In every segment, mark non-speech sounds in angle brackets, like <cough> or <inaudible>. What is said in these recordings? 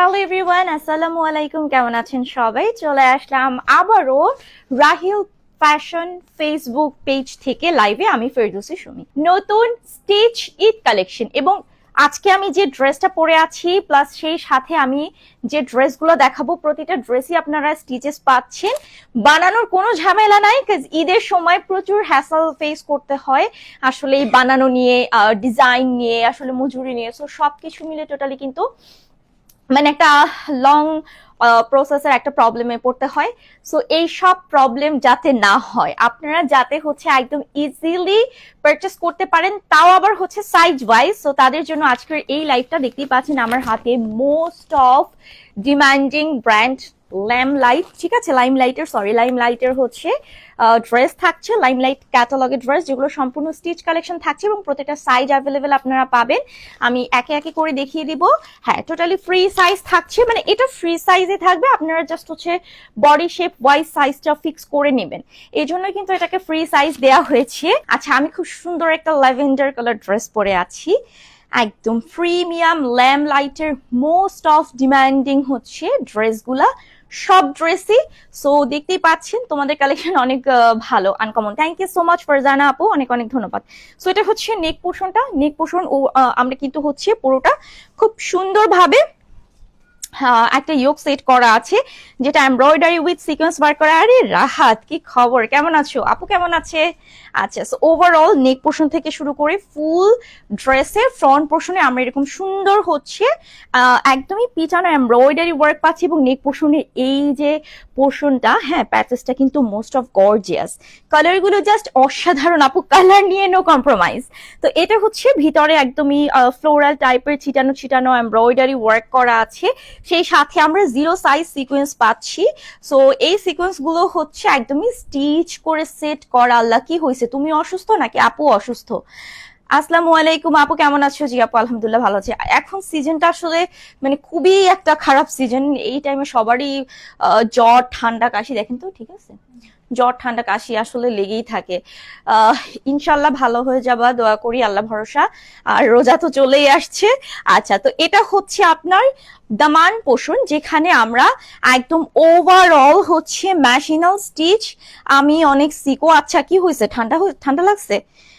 Hello everyone আসসালামু আলাইকুম কেমন আছেন সবাই? চলে আসলাম আবারও রাহিল ফ্যাশন ফেসবুক পেজ থেকে লাইভে আমি ফেরদৌসি সুমি নতুন স্টিচ ঈদ কালেকশন এবং আজকে আমি যে ড্রেসটা পরে আছি প্লাস সেই সাথে আমি যে ড্রেসগুলো দেখাবো, প্রতিটা ড্রেসই আপনারা স্টিচেস পাচ্ছেন। বানানোর কোনো ঝামেলা নাই কাজ ঈদের সময় প্রচুর হ্যাসল ফেস করতে হয়। আসলে এই বানানো নিয়ে ডিজাইন নিয়ে, আসলে মজুরি নিয়ে সো সবকিছু মিলে টোটালি কিন্তু মানে একটা লং প্রসেসের একটা প্রবলেমে পড়তে হয়। সো এই সব প্রবলেম যাতে না হয়, আপনারা যাতে হচ্ছে একদম ইজিলি পারচেস করতে পারেন, তাও আবার হচ্ছে সাইজ ওয়াইজ সো তাদের জন্য আজকের এই লাইফটা দেখতেই পাচ্ছেন আমার হাতে most of demanding brand lam light ঠিক আছে? লাইম লাইটের সরি লাইম লাইটের হচ্ছে ড্রেস থাকছে লাইম লাইট ক্যাটালগের ড্রেস যেগুলো সম্পূর্ণ স্টিচ কালেকশন থাকছে এবং প্রতিটা সাইজ অ্যাভেলেবেল আপনারা পাবেন। আমি একে একে করে দেখিয়ে দিব। হ্যাঁ টোটালি ফ্রি সাইজ থাকছে মানে এটা ফ্রি সাইজে থাকবে, আপনারা জাস্ট হচ্ছে বডি শেপ ওয়াইজ সাইজটা ফিক্স করে নেবেন। এই জন্য কিন্তু এটাকে ফ্রি সাইজ দেওয়া হয়েছে। আচ্ছা আমি খুব সুন্দর একটা ল্যাভেন্ডার কালার ড্রেস পরে আছি। একদম প্রিমিয়াম ল্যাম লাইটের মোস্ট অফ ডিমান্ডিং হচ্ছে ড্রেসগুলা সব ড্রেসই সো দেখতেই পাচ্ছেন তোমাদের কালেকশন <laughs> অনেক ভালো uncommon thank you so much Farzana আপু, অনেক অনেক ধন্যবাদ। সো এটা হচ্ছে নেক পোষণটা নেক পোষণ ও আমরা কিন্তু হচ্ছে পুরোটা খুব সুন্দরভাবে একটা ইয়োগ সেট করা আছে, যেটা এমব্রয়ডারি উইথ সিকোয়েন্স ওয়ার্ক করা। আরে রাহাত, কি খবর? কেমন আছো? আপু কেমন আছে? আচ্ছা সো ওভারঅল নেক পোর্শন থেকে শুরু করে ফুল ড্রেসের ফ্রন্ট পোর্শনে আমরা এরকম সুন্দর হচ্ছে একদমই পিটানো এমব্রয়ডারি ওয়ার্ক পাচ্ছি এবং নেক পোর্শনের এই যে পোর্শনটা হ্যাঁ প্যাচেসটা কিন্তু মোস্ট অফ গর্জিয়াস কালারগুলো জাস্ট অসাধারণ, আপু কালার নিয়ে নো কম্প্রোমাইজ তো এটা হচ্ছে ভিতরে একদমই ফ্লোরাল টাইপের ছিটানো ছিটানো এমব্রয়ডারি ওয়ার্ক করা আছে। সেই সাথে আমরা জিরো সাইজ সিকোয়েন্স পাচ্ছি। সো এই সিকোয়েন্সগুলো হচ্ছে একদমই স্টিচ করে সেট করা। আল্লাহ কি হয়েছে তুমি অসুস্থ নাকি আপু অসুস্থ? আসসালামু আলাইকুম আপু, কেমন আছো? জি আপু, আলহামদুলিল্লাহ ভালো আছে। এখন সিজনটা আসলে মানে খুবই একটা খারাপ সিজন এই টাইমে সবারই জ্বর, ঠান্ডা, কাশি, দেখেন তো, ঠিক আছে? জ্বর, ঠান্ডা, কাশি আসলে লেগেই থাকে। ইনশাল্লাহ ভালো হয়ে যাবা, দোয়া করি, আল্লাহ ভরসা। আর রোজা তো চলেই আসছে। আচ্ছা তো এটা হচ্ছে আপনার দামান পোষণ, যেখানে আমরা একদম ওভারঅল হচ্ছে ম্যাশিনাল স্টিচ আমি অনেক সিকো আচ্ছা কি হয়েছে ঠান্ডা ঠান্ডা লাগছে?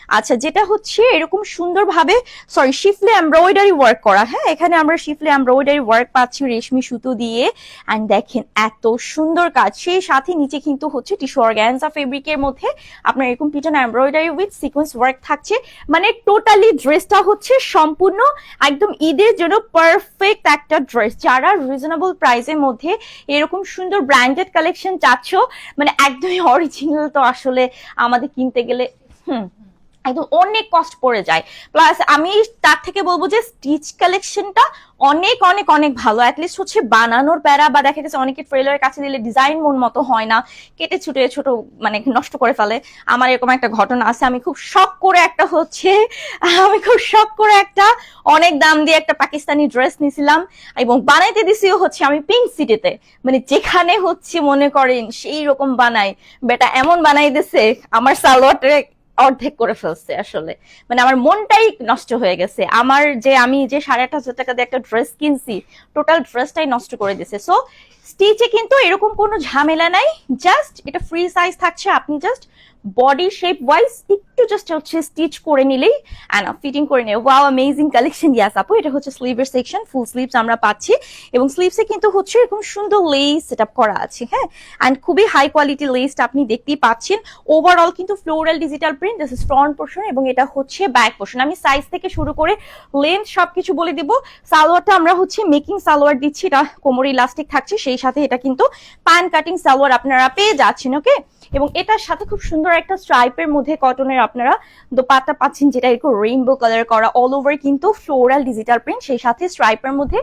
আচ্ছা যেটা হচ্ছে এরকম সুন্দরভাবে সরি শিফলে এমব্রয়ডারি ওয়ার্ক করা হ্যাঁ? এখানে আমরা শিফলে এমব্রয়ডারি ওয়ার্ক পাচ্ছি রেশমি সুতো দিয়ে। অ্যান্ড দেখেন, এত সুন্দর কাজ। সেই সাথে নিচে কিন্তু হচ্ছে টিস্যু অর্গ্যানজা ফেব্রিকের মধ্যে আপনার এরকম পিটন এমব্রয়ডারি উইথ সিকোয়েন্স ওয়ার্ক থাকছে। মানে টোটালি ড্রেসটা হচ্ছে সম্পূর্ণ একদম ঈদের জন্য পারফেক্ট একটা ড্রেস যারা রিজনেবল প্রাইসের মধ্যে এরকম সুন্দর ব্র্যান্ডেড কালেকশন চাচ্ছ মানে একদমই অরিজিনাল তো আসলে আমাদের কিনতে গেলে, হুম। একদম অনেক কষ্ট পড়ে যায়। প্লাস আমি তার থেকে বলব যে স্টিচ কালেকশনটা অনেক অনেক অনেক ভালো। অ্যাটলিস্ট হচ্ছে বানানোর প্যারা বা দেখা গেছে অনেকে ট্রেলারের কাছে দিলে ডিজাইন মন মতো হয় না। কেটে ছুটে ছোট মানে নষ্ট করে ফেলে। আমার এরকম একটা ঘটনা আছে। আমি খুব শখ করে একটা হচ্ছে, আমি খুব শখ করে একটা অনেক দাম দিয়ে একটা পাকিস্তানি ড্রেস নিছিলাম এবং বানাইতে দিছিও হচ্ছে আমি পিঙ্ক সিটিতে মানে যেখানে হচ্ছে মনে করেন সেই রকম বানাই বেটা এমন বানাই দিছে, আমার সালোয়ারটা অর্ধেক করে ফেলছে আসলে। মানে আমার মনটাই নষ্ট হয়ে গেছে। আমার যে আমি যে সাড়ে আট হাজার টাকা দিয়ে একটা ড্রেস কিনছি টোটাল ড্রেসটাই নষ্ট করে দিছে সো স্টিচে কিন্তু এরকম কোনো ঝামেলা নাই। জাস্ট এটা ফ্রি সাইজ থাকছে, আপনি জাস্ট বডি শেপ ওয়াইজ একটু জাস্ট হচ্ছে স্টিচ করে নিলেই অ্যান্ড ফিটিং করে নিলে ওয়াও অ্যামেজিং কালেকশন ইয়াস আপু, এটা হচ্ছে স্লিভের সেকশন ফুল স্লিভস আমরা পাচ্ছি, এবং স্লিভসে কিন্তু হচ্ছে এরকম সুন্দর লেস সেট করা আছে হ্যাঁ? অ্যান্ড খুবই হাই কোয়ালিটি লেসটা আপনি দেখতেই পাচ্ছেন। ওভারঅল কিন্তু floral digital print this is front portion এবং এটা হচ্ছে ব্যাক পোর্শন আমি সাইজ থেকে শুরু করে লেন্থ সবকিছু বলে দিব। সালোয়ারটা আমরা হচ্ছে মেকিং সালোয়ার দিচ্ছি, এটা কোমর ইলাস্টিক থাকছে, সেই সাথে এটা কিন্তু প্যান কাটিং সালোয়ার আপনারা পেয়ে যাচ্ছেন ওকে এবং এটার সাথে খুব সুন্দর একটা স্ট্রাইপের মধ্যে কটনের আপনারা দোপাট্টা পাচ্ছেন যেটা এরকম রেইনবো কালার করা অল ওভার কিন্তু ফ্লোরাল ডিজিটাল প্রিন্ট সেই সাথে স্ট্রাইপের মধ্যে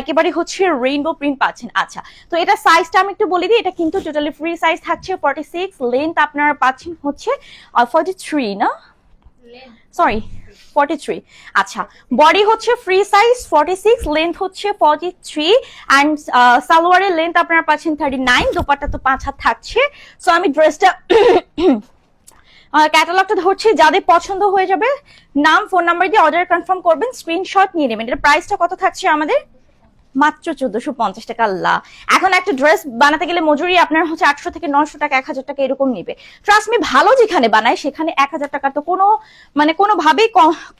একেবারে হচ্ছে রেইনবো প্রিন্ট পাচ্ছেন। আচ্ছা তো এটা সাইজটা আমি একটু বলে দিই এটা কিন্তু টোটালি ফ্রি সাইজ থাকছে ফর্টি সিক্স লেন্থ আপনারা পাচ্ছেন হচ্ছে ফর্টি থ্রি না? সরি ফর্টি থ্রি আচ্ছা বডি হচ্ছে free size forty six length হচ্ছে ফর্টি থ্রি অ্যান্ড সালোয়ারের লেন্থ আপনারা পাচ্ছেন থার্টি নাইন দোপাট্টা তো পাঁচ হাত থাকছে। সো আমি ড্রেসটা ক্যাটালগটা <coughs> ধরছি, যাদের পছন্দ হয়ে যাবে, নাম ফোন নাম্বার দিয়ে অর্ডার কনফার্ম করবেন স্ক্রিনশট নিয়ে নেবেন। এটার প্রাইসটা কত থাকছে আমাদের? মাত্র চোদ্দশো পঞ্চাশ টাকা, আল্লাহ। এখন একটা ড্রেস বানাতে গেলে মজুরি আপনার হচ্ছে আটশো থেকে নশো টাকা, এক হাজার টাকা এরকম নিবে। ট্রাস্ট মি ভালো যেখানে বানায়, সেখানে এক হাজার টাকা তো কোনো মানে কোনোভাবেই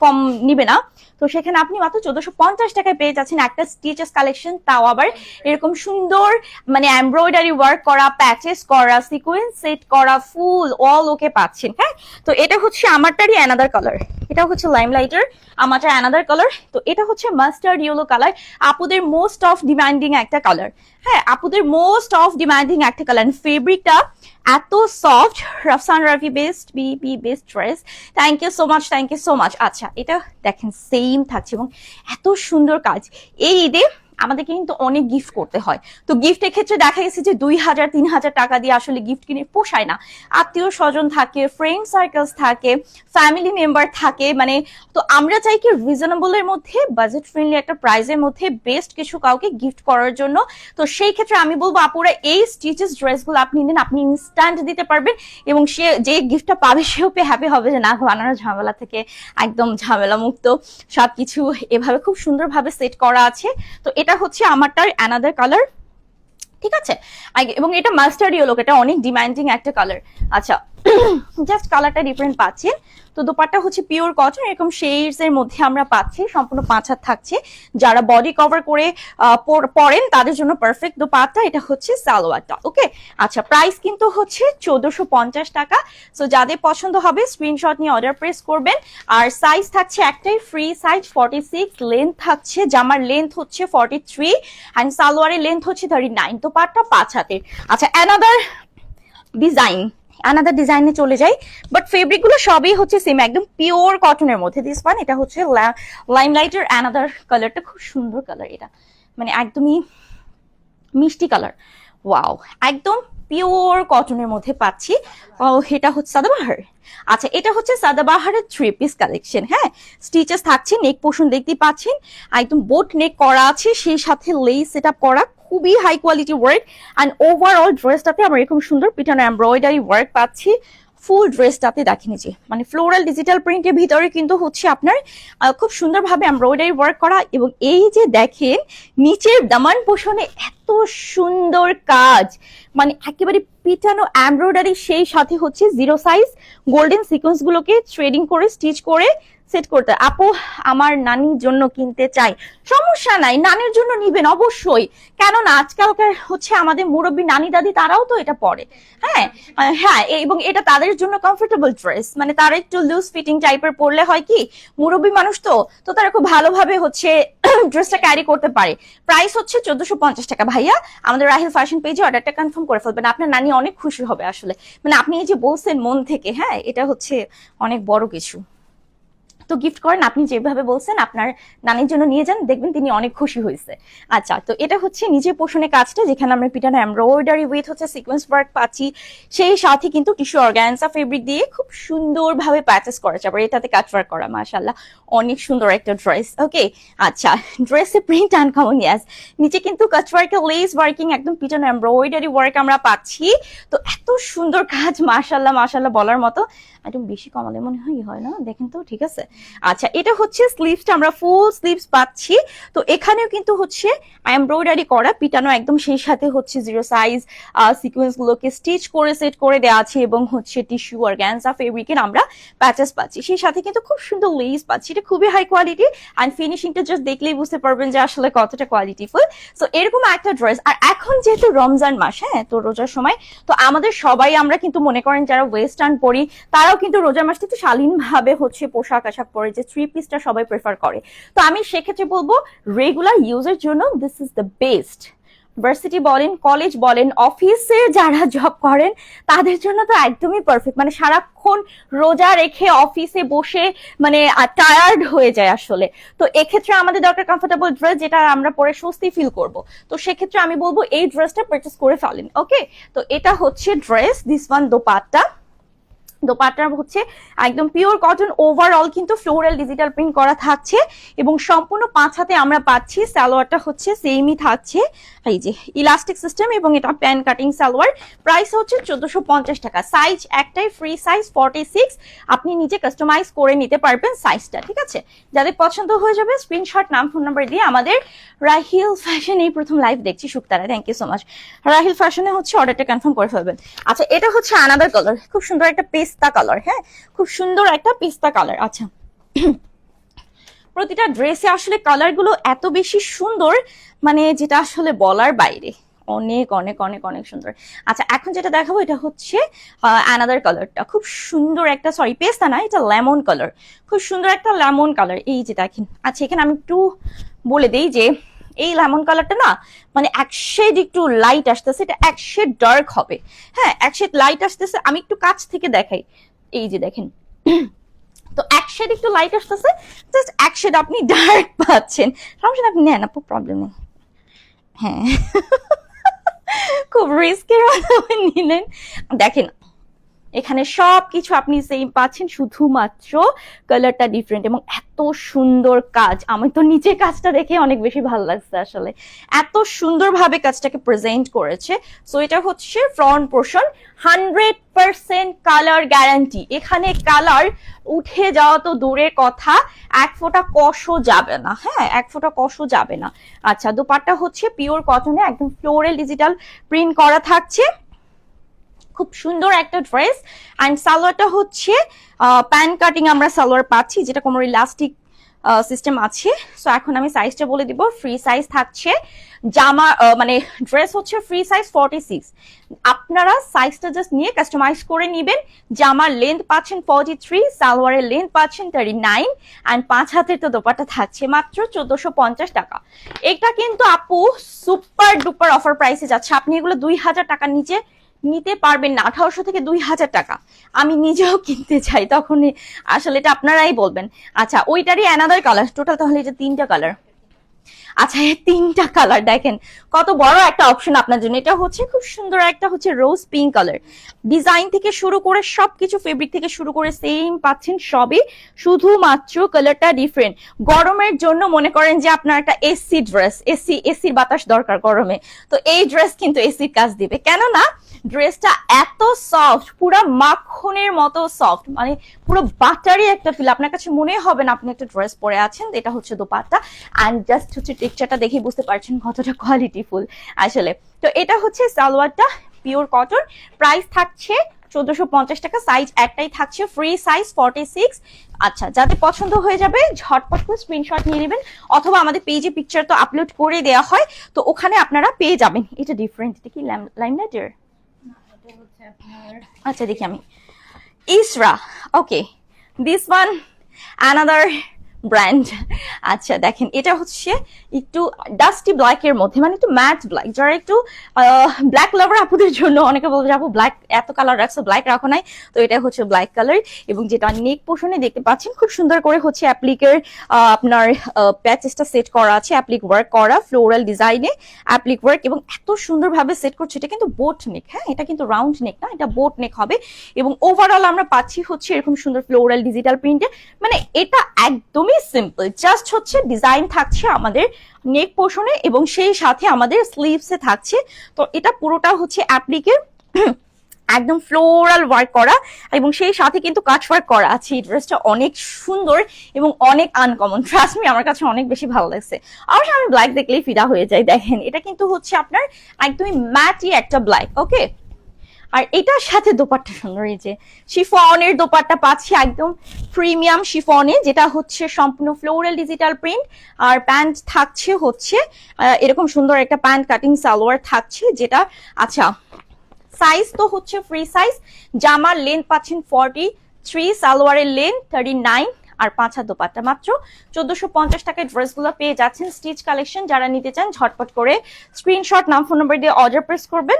কম নিবে না। তো সেখানে আপনি মাত্র চোদ্দশো পঞ্চাশ টাকায় পেয়ে যাচ্ছেন একটা স্টিচেস কালেকশন তাও আবার এরকম সুন্দর মানে এমব্রয়ডারি ওয়ার্ক করা প্যাচেস করা সিকোয়েন্স সেট করা, ফুল অল ওকে পাচ্ছেন হ্যাঁ? তো এটা হচ্ছে আমারটারই অ্যানাদার কালার এটা হচ্ছে লাইম লাইটার আমারটা অ্যানাদার কালার তো এটা হচ্ছে মাস্টার্ড ইয়েলো কালার আপুদের মোস্ট অফ ডিমান্ডিং একটা কালার হ্যাঁ আপুদের মোস্ট অফ ডিমান্ডিং একটা কালার ফেব্রিকটা এত soft Rafsan Rafi best BP best dress thank you so much thank you so much আচ্ছা এটা দেখেন সেম থাকছে এবং এত সুন্দর কাজ। এই ঈদে আমাদেরকে কিন্তু অনেক গিফট করতে হয়। তো গিফটের ক্ষেত্রে দেখা গেছে যে দুই হাজার, তিন হাজার টাকা দিয়ে আসলে গিফট কিনে পোষায় না। আত্মীয় স্বজন থাকে ফ্রেন্ড সার্কেলস থাকে ফ্যামিলি মেম্বার থাকে মানে তো আমরা চাই কি রিজনেবলের মধ্যে বাজেট ফ্রেন্ডলি একটা প্রাইসের মধ্যে বেস্ট কিছু কাউকে গিফট করার জন্য। তো সেই ক্ষেত্রে আমি বলব, আপুরা, এই স্টিচেস ড্রেসগুলো আপনি নিন, আপনি ইনস্ট্যান্ট দিতে পারবেন এবং সে যে গিফটটা পাবে, সেও পেয়ে হ্যাপি হবে যে না বানানোর ঝামেলা থেকে একদম ঝামেলা মুক্ত সবকিছু এভাবে খুব সুন্দরভাবে সেট করা আছে। তো এটা হচ্ছে আমারটার অ্যানাদার কালার ঠিক আছে? এবং এটা মাস্টার্ড ইয়েলো এটা অনেক ডিমান্ডিং একটা কালার আচ্ছা জাস্ট কালারটা ডিফারেন্ট পাচ্ছেন। তো দোপাট্টা হচ্ছে পিওর কটন এরকম শেডস এর মধ্যে আমরা পাচ্ছি, সম্পূর্ণ পাঁচ হাত থাকছে। যারা বডি কভার করে পর- পরেন, তাদের জন্য পারফেক্ট দোপাট্টা, এটা হচ্ছে সালোয়ারটা ওকে আচ্ছা প্রাইস কিন্তু হচ্ছে চোদ্দশো টাকা। সো যাদের পছন্দ হবে স্ক্রিনশট নিয়ে অর্ডার প্রেস করবেন। আর সাইজ থাকছে একটাই free size forty six length থাকছে, জামার লেন্থ হচ্ছে ফর্টি থ্রি অ্যান্ড সালোয়ারের লেন্থ হচ্ছে থার্টি নাইন তো পাটটা পাঁচ হাতের। আচ্ছা অ্যানাদার ডিজাইন আনাদার ডিজাইনে চলে যাই বাট ফেব্রিকগুলো সবই হচ্ছে সেম একদম পিওর কটনের মধ্যে। দিস ওয়ান এটা হচ্ছে লাইম লাইটের অ্যানাদার কালারটা খুব সুন্দর কালার এটা। মানে একদমই মিষ্টি কালার ওয়াও একদম পিওর কটনের মধ্যে পাচ্ছি। ও এটা হচ্ছে সাদাবাহার আচ্ছা এটা হচ্ছে সাদাবাহারের থ্রি পিস কালেকশন হ্যাঁ? স্টিচেস থাকছে নেক পোর্শন দেখতে পাচ্ছেন। একদম বোট নেক করা আছে, সেই সাথে লেস সেট করা। খুবই high quality work and overall ড্রেসটাতে আমরা এরকম সুন্দর পিটানো এমব্রয়ডারি ওয়ার্ক পাচ্ছি। ফুল ড্রেসটাতে দেখেন যে মানে ফ্লোরাল ডিজিটাল প্রিন্টের ভিতরে কিন্তু হচ্ছে আপনার খুব সুন্দরভাবে এমব্রয়ডারি ওয়ার্ক করা এবং এই যে দেখেন, নিচের দামান পোষণে এত সুন্দর কাজ। মানে একেবারে পিটানো এমব্রয়ডারি সেই সাথে হচ্ছে জিরো সাইজ গোল্ডেন সিকোয়েন্স গুলোকে থ্রেডিং করে স্টিচ করে সেট করতে। আপু, আমার নানির জন্য কিনতে চাই। সমস্যা নাই, নানির জন্য নিবেন অবশ্যই। কেননা আজকালকার হচ্ছে আমাদের মুরব্বী নানি দাদি, তারাও তো এটা পরে। হ্যাঁ হ্যাঁ এবং এটা তাদের জন্য কমফোর্টেবল ড্রেস মানে তারা একটু লুজ ফিটিং টাইপের পরলে হয় কি, মুরব্বী মানুষ তো তো তারা খুব ভালোভাবে হচ্ছে <clears throat> ড্রেসটা ক্যারি করতে পারে। প্রাইস হচ্ছে চোদ্দশো পঞ্চাশ টাকা। ভাইয়া, আমাদের রাহিল ফ্যাশন পেজে অর্ডারটা কনফার্ম করে ফেলবেন। আপনার নানি অনেক খুশি হবে আসলে। মানে আপনি এই যে বলছেন মন থেকে হ্যাঁ এটা হচ্ছে অনেক বড় কিছু। তো গিফট করেন, আপনি যেভাবে বলছেন, আপনার নানির জন্য নিয়ে যান, দেখবেন তিনি অনেক খুশি হয়েছে। আচ্ছা তো এটা হচ্ছে নিজের পোষণের কাজটা, যেখানে আমরা পিটানো এমব্রয়ডারি উইথ হচ্ছে সিকোয়েন্স ওয়ার্ক পাচ্ছি। সেই সাথে কিন্তু টিস্যু অর্গানসা ফেব্রিক দিয়ে খুব সুন্দরভাবে প্যাচেস করা যাবে। এটাতে কাজ ওয়ার্ক করা মাশাল্লাহ অনেক সুন্দর একটা ড্রেস ওকে আচ্ছা ড্রেসে প্রিন্ট আনকমন ইয়াস নিচে কিন্তু কাচওয়ার্কে লেস ওয়ার্কিং একদম পিটানো এমব্রয়ডারি ওয়ার্ক আমরা পাচ্ছি। তো এত সুন্দর কাজ মাশাল্লাহ মাশাল্লাহ বলার মতো। একটু বেশি কমালে মনে হয় হয় না? দেখেন তো, ঠিক আছে? আচ্ছা এটা হচ্ছে স্লিভসটা আমরা ফুল স্লিভস পাচ্ছি। তো এখানেও কিন্তু হচ্ছে এমব্রয়ডারি করা, পিটানো একদম সেই সাথে হচ্ছে জিরো সাইজ সিকোয়েন্স গুলোকে স্টিচ করে সেট করে দেওয়া আছে এবং হচ্ছে টিস্যু আর গ্যান্সা ফেব্রিকের আমরা প্যাচেস পাচ্ছি। সেই সাথে কিন্তু খুব সুন্দর লেস পাচ্ছি। এটা খুবই হাই কোয়ালিটি অ্যান্ড ফিনিশিংটা জাস্ট দেখলেই বুঝতে পারবেন যে আসলে কতটা কোয়ালিটিফুল সো এরকম একটা ড্রেস আর এখন যেহেতু রমজান মাস হ্যাঁ তো রোজার সময়, তো আমাদের সবাই আমরা কিন্তু মনে করেন যারা ওয়েস্টার্ন পরি তারাও কিন্তু রোজার মাসটা একটু শালীন ভাবে হচ্ছে পোশাক আশাক পরে যে থ্রি পিসটা সবাই প্রেফার করে। তো আমি সেক্ষেত্রে বলব রেগুলার ইউজের জন্য this is the best varsity বলেন কলেজ বলেন অফিসে যারা জব করেন, তাদের জন্য তো একদমই পারফেক্ট মানে সারাক্ষণ রোজা রেখে অফিসে বসে মানে টায়ার্ড হয়ে যায় আসলে। তো এক্ষেত্রে আমাদের দরকার কমফোর্টেবল ড্রেস যেটা আমরা পরে স্বস্তি ফিল করব। তো সেক্ষেত্রে আমি বলব, এই ড্রেসটা পারচেস করে ফেলেন ওকে তো এটা হচ্ছে ড্রেস দিস ওয়ান দোপাট্টা। দোপাট্টার হচ্ছে একদম পিওর কটন ওভারঅল কিন্তু ফ্লোরাল ডিজিটাল প্রিন্ট করা থাকছে এবং সম্পূর্ণ পাঁচ হাতে আমরা পাচ্ছি, সালোয়ারটা হচ্ছে সেমই থাকছে। এই যে ইলাস্টিক সিস্টেম এবং এটা প্যান কাটিং সালোয়ার। প্রাইস হচ্ছে চোদ্দশো টাকা। সাইজ একটাই ফ্রি সাইজ ফর্টি আপনি নিজে কাস্টমাইজ করে নিতে পারবেন সাইজটা ঠিক আছে? যাদের পছন্দ হয়ে যাবে স্ক্রিনশট নাম ফোন নাম্বার দিয়ে আমাদের রাহিল ফ্যাশন এই প্রথম লাইভ দেখছি Shuktara thank you so much Rahil ফ্যাশনে হচ্ছে অর্ডারটা কনফার্ম করে ফেলবেন। আচ্ছা এটা হচ্ছে আনাদার কালার খুব সুন্দর একটা পেস্তা কালার হ্যাঁ? খুব সুন্দর একটা পেস্তা কালার আচ্ছা। প্রতিটা ড্রেসে আসলে কালারগুলো এত বেশি সুন্দর মানে যেটা আসলে বলার বাইরে। অনেক অনেক অনেক অনেক সুন্দর। আচ্ছা এখন যেটা দেখাবো এটা হচ্ছে অ্যানাদার কালারটা খুব সুন্দর একটা সরি পেস্তা না, এটা লেমন কালার খুব সুন্দর একটা লেমন কালার এই যে দেখেন। আচ্ছা এখানে আমি একটু বলে দিই যে এই লেমন কালারটা না মানে এক শেড একটু লাইট আসতেছে, এটা এক শেড ডার্ক হবে। হ্যাঁ এক শেড লাইট আসতেছে, আমি একটু কাছ থেকে দেখাই। এই যে দেখেন। তো এক শেড একটু লাইট আসতেছে জাস্ট এক শেড আপনি ডার্ক <laughs> পাচ্ছেন। সমস্যা আপনি নেন আপু প্রবলেম নেই। হ্যাঁ। <laughs> খুব রিস্কের নিলেন দেখেন এখানে সব কিছু আপনি সেম পাচ্ছেন, শুধুমাত্র কালারটা ডিফারেন্ট এবং এত সুন্দর কাজ। আমি তো নিচে কাজটা দেখে অনেক বেশি ভালো লাগছে আসলে। এত সুন্দরভাবে কাজটাকে প্রেজেন্ট করেছে। সো এটা হচ্ছে front portion hundred percent colour guarantee এখানে কালার উঠে যাওয়া তো দূরের কথা, এক ফোঁটা কষও যাবে না হ্যাঁ? এক ফোঁটা কষও যাবে না। আচ্ছা দুপাট্টা হচ্ছে পিওর কটনে একদম ফ্লোরাল ডিজিটাল প্রিন্ট করা থাকছে। খুব সুন্দর একটা ড্রেস। অ্যান্ড সালোয়ারটা হচ্ছে প্যান কাটিং আমরা সালোয়ার পাচ্ছি, যেটা কোমর ইলাস্টিক সিস্টেম আছে। সো এখন আমি সাইজটা বলে দিব ফ্রি সাইজ থাকছে। জামা মানে ড্রেস হচ্ছে ফ্রি সাইজ ফর্টি সিক্স আপনারা সাইজটা জাস্ট নিয়ে কাস্টমাইজ করে নেবেন। জামার লেন্থ পাচ্ছেন ফর্টি থ্রি সালোয়ারের লেন্থ পাচ্ছেন থার্টি নাইন অ্যান্ড পাঁচ হাতের তো দোপাটা থাকছে মাত্র চোদ্দশো পঞ্চাশ টাকা। এটা কিন্তু আপু সুপার ডুপার অফার প্রাইসে যাচ্ছে। আপনি এগুলো দুই হাজার টাকার নিচে নিতে পারবেন না, আঠারোশো থেকে দুই হাজার টাকা। আমি নিজেও কিনতে চাই তখন আসলে এটা আপনারাই বলবেন। আচ্ছা ওইটারই অ্যানাদার কালার টোটাল তাহলে এটা তিনটা কালার আচ্ছা তিনটা কালার দেখেন। কত বড় একটা অপশন আপনার জন্য। এটা হচ্ছে খুব সুন্দর একটা হচ্ছে রোজ পিঙ্ক কালার ডিজাইন থেকে শুরু করে সবকিছু ফেব্রিক থেকে শুরু করে সেম পাচ্ছেন সবই। শুধুমাত্র কালারটা ডিফারেন্ট গরমের জন্য মনে করেন যে আপনার একটা এসি ড্রেস এসি এসির বাতাস দরকার গরমে। তো এই ড্রেস কিন্তু এসির কাজ দিবে। কেননা ড্রেসটা এত সফট পুরো মাখনের মতো সফট মানে পুরো বাটারি একটা ফিল আপনার কাছে মনে হবে না আপনি একটা ড্রেস পরে আছেন, এটা হচ্ছে দোপাট্টা। অ্যান্ড জাস্ট হচ্ছে টেক্সচারটা দেখে বুঝতে পারছেন কতটা কোয়ালিটি ফুল আসলে, তো এটা হচ্ছে সালোয়ারটা পিওর কটন প্রাইস থাকছে চোদ্দশো টাকা সাইজ একটাই থাকছে ফ্রি সাইজ ফর্টি সিক্স আচ্ছা যাদের পছন্দ হয়ে যাবে, ঝটপট করে স্ক্রিনশট নিয়ে নেবেন। অথবা আমাদের পেজে পিকচার তো আপলোড করে দেওয়া হয়, তো ওখানে আপনারা পেয়ে যাবেন। এটা ডিফারেন্ট এটা কি লাইমলাইটের আচ্ছা দেখি আমি। Isra okay this one another brand আচ্ছা দেখেন, এটা হচ্ছে একটু ডাস্টি ব্ল্যাকের মধ্যে মানে একটু ম্যাট ব্ল্যাক যারা একটু ব্ল্যাক লাভার আপুদের জন্য, অনেকে বলবে যে আপু ব্ল্যাক এত কালার রাখছো ব্ল্যাক রাখো নাই। তো এটা হচ্ছে ব্ল্যাক কালার এবং যেটা নেক পোষণে দেখতে পাচ্ছেন, খুব সুন্দর করে হচ্ছে অ্যাপ্লিকের আপনার প্যাচেসটা সেট করা আছে অ্যাপ্লিক ওয়ার্ক করা ফ্লোরাল ডিজাইনে অ্যাপ্লিক ওয়ার্ক এবং এত সুন্দরভাবে সেট করছে, এটা কিন্তু বোট নেক হ্যাঁ? এটা কিন্তু রাউন্ড নেক না, এটা বোট নেক হবে। এবং ওভারঅল আমরা পাচ্ছি হচ্ছে এরকম সুন্দর ফ্লোরাল ডিজিটাল প্রিন্টে মানে এটা একদমই সিম্পল জাস্ট হচ্ছে ডিজাইন থাকছে আমাদের নেক পোর্শনে এবং সেই সাথে আমাদের স্লিভসে থাকছে। তো এটা পুরোটা হচ্ছে অ্যাপ্লিকের <clears throat> একদম ফ্লোরাল ওয়ার্ক করা এবং সেই সাথে কিন্তু কাজ ওয়ার্ক করা আছে। এই ড্রেসটা অনেক সুন্দর এবং অনেক আনকমন ট্রাস্ট মি আমার কাছে অনেক বেশি ভালো লাগছে। অবশ্যই আমি ব্ল্যাক দেখলেই ফিদা হয়ে যাই, দেখেন। এটা কিন্তু হচ্ছে আপনার একদমই ম্যাটি একটা ব্ল্যাক ওকে আর এটার সাথে দোপাট্টা সুন্দর এই যে শিফনের দোপাট্টা পাচ্ছি একদম প্রিমিয়াম শিফনে, যেটা হচ্ছে সম্পূর্ণ ফ্লোরাল ডিজিটাল প্রিন্ট আর প্যান্ট থাকছে হচ্ছে এরকম সুন্দর একটা প্যান্ট কাটিং সালোয়ার থাকছে, যেটা আচ্ছা সাইজ তো হচ্ছে ফ্রি সাইজ জামার লেন্থ পাচ্ছেন ফর্টি থ্রি সালোয়ারের লেন্থ থার্টি নাইন আর পাঁচ হাত দোপাট্টা মাত্র। চোদ্দশো পঞ্চাশ টাকায় ড্রেসগুলো পেয়ে যাচ্ছেন স্টিচ কালেকশন যারা নিতে চান ঝটপট করে স্ক্রিনশট নাম ফোন নাম্বার দিয়ে অর্ডার প্রেস করবেন।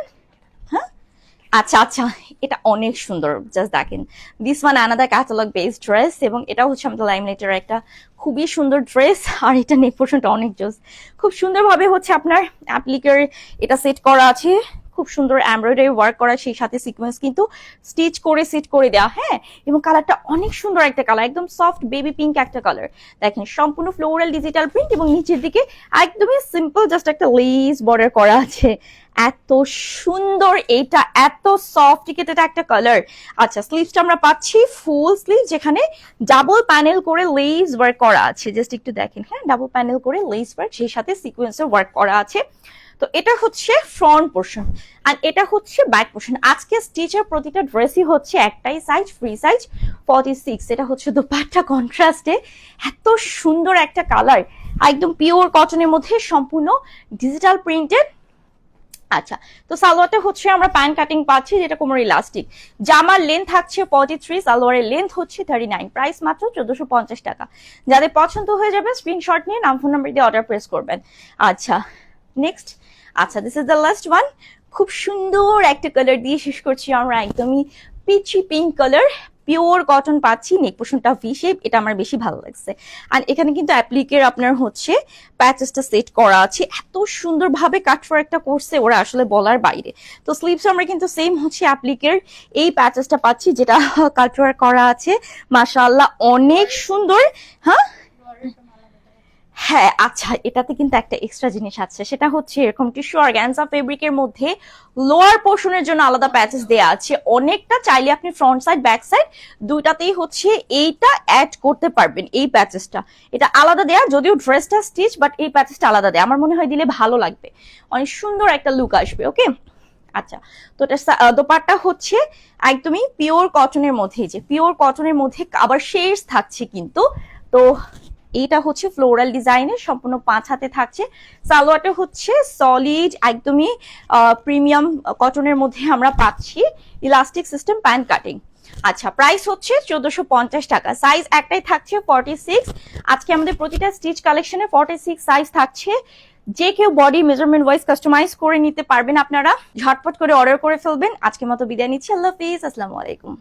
আচ্ছা আচ্ছা এটা অনেক সুন্দর জাস্ট দেখেন। This one another catalogue base dress এবং এটা হচ্ছে আমাদের লাইমলাইটের একটা খুবই সুন্দর ড্রেস আর এটা নেক পোর্শনটা অনেক জোস খুব সুন্দরভাবে হচ্ছে আপনার অ্যাপ্লিকের এটা সেট করা আছে। খুব সুন্দর এমব্রয়ডারি ওয়ার্ক করা সেই সাথে সিকোয়েন্স কিন্তু স্টিচ করে সেট করে দেওয়া হ্যাঁ? এবং কালারটা অনেক সুন্দর একটা কালার একদম সফট বেবি পিঙ্ক একটা কালার দেখেন, সম্পূর্ণ ফ্লোরাল ডিজিটাল প্রিন্ট এবং নিচের দিকে একদমই সিম্পল জাস্ট একটা লেস বর্ডার করা আছে। এত সুন্দর এটা, এত সফটিকেটেড একটা কালার আচ্ছা স্লিভসটা আমরা পাচ্ছি ফুল স্লিভ যেখানে ডাবল প্যানেল করে লেস ওয়ার্ক করা আছে। জাস্ট একটু দেখেন হ্যাঁ? ডাবল প্যানেল করে লেস ওয়ার্ক সেই সাথে সিকোয়েন্সের ওয়ার্ক করা আছে। তো এটা হচ্ছে ফ্রন্ট পোর্শন আর এটা হচ্ছে ব্যাক পোর্শন আজকে স্টিচের প্রতিটা ড্রেসই হচ্ছে একটাই size free size forty six এটা হচ্ছে দোপাট্টা কন্ট্রাস্টে এত সুন্দর একটা কালার একদম পিওর কটনের মধ্যে সম্পূর্ণ ডিজিটাল প্রিন্টেড আচ্ছা তো সালোয়ারটা হচ্ছে আমরা প্যান্ট কাটিং পাচ্ছি, যেটা কোমর ইলাস্টিক জামার লেন্থ থাকছে ফর্টি থ্রি সালোয়ারের লেন্থ হচ্ছে থার্টি নাইন প্রাইস মাত্র চোদ্দশো পঞ্চাশ টাকা। যাদের পছন্দ হয়ে যাবে স্ক্রিনশট নিয়ে নাম ফোন নাম্বার দিয়ে অর্ডার প্রেস করবেন। আচ্ছা নেক্সট আচ্ছা this is the last one খুব সুন্দর একটা কালার দিয়ে শেষ করছি আমরা একদমই peachy pink colour pure cotton পাচ্ছি নেক পোর্শনটা ভি শেপ এটা আমার বেশি ভালো লাগছে। আর এখানে কিন্তু অ্যাপ্লিকের আপনার হচ্ছে প্যাচেসটা সেট করা আছে। এত সুন্দরভাবে কাট একটা করছে ওরা আসলে বলার বাইরে। তো স্লিভস আমরা কিন্তু সেম হচ্ছে অ্যাপ্লিকের এই প্যাচেসটা পাচ্ছি যেটা কাটওয়ার করা আছে। মাশাআল্লাহ, অনেক সুন্দর হ্যাঁ? হ্যাঁ আচ্ছা এটাতে কিন্তু একটা এক্সট্রা জিনিস আছে। সেটা হচ্ছে এরকম টিস্যু অর্গ্যানজা ফেব্রিকের মধ্যে লোয়ার পোর্শনের জন্য আলাদা প্যাচেস দেওয়া আছে। অনেকটা চাইলে আপনি ফ্রন্ট সাইড ব্যাক সাইড দুইটাতেই হচ্ছে এইটা অ্যাড করতে পারবেন এই প্যাচেসটা এটা আলাদা দেয়া, যদিও ড্রেসটা স্টিচ বাট এই প্যাচেসটা আলাদা দেয়া। আমার মনে হয় দিলে ভালো লাগবে। অনেক সুন্দর একটা লুক আসবে ওকে আচ্ছা তো এটা দোপাট্টা হচ্ছে একদমই পিওর কটনের মধ্যে যে পিওর কটনের মধ্যে আবার শেডস থাকছে কিন্তু। তো এইটা হচ্ছে ফ্লোরাল ডিজাইনের, সম্পূর্ণ পাঁচ হাতে থাকছে। সালোয়ারটা হচ্ছে সলিড একদমই প্রিমিয়াম কটনের মধ্যে আমরা পাচ্ছি ইলাস্টিক সিস্টেম প্যান্ট কাটিং আচ্ছা প্রাইস হচ্ছে চোদ্দশো টাকা। সাইজ একটাই থাকছে ফর্টি আজকে আমাদের প্রতিটা স্টিচ কালেকশনে ফর্টি সিক্স সাইজ থাকছে। যে কেউ বডি মেজারমেন্ট ওয়াইজ কাস্টমাইজ করে নিতে পারবেন আপনারা। ঝটপট করে অর্ডার করে ফেলবেন। আজকে মতো বিদায় নিচ্ছি। আল্লাহ হাফিজ। আসসালামু আলাইকুম।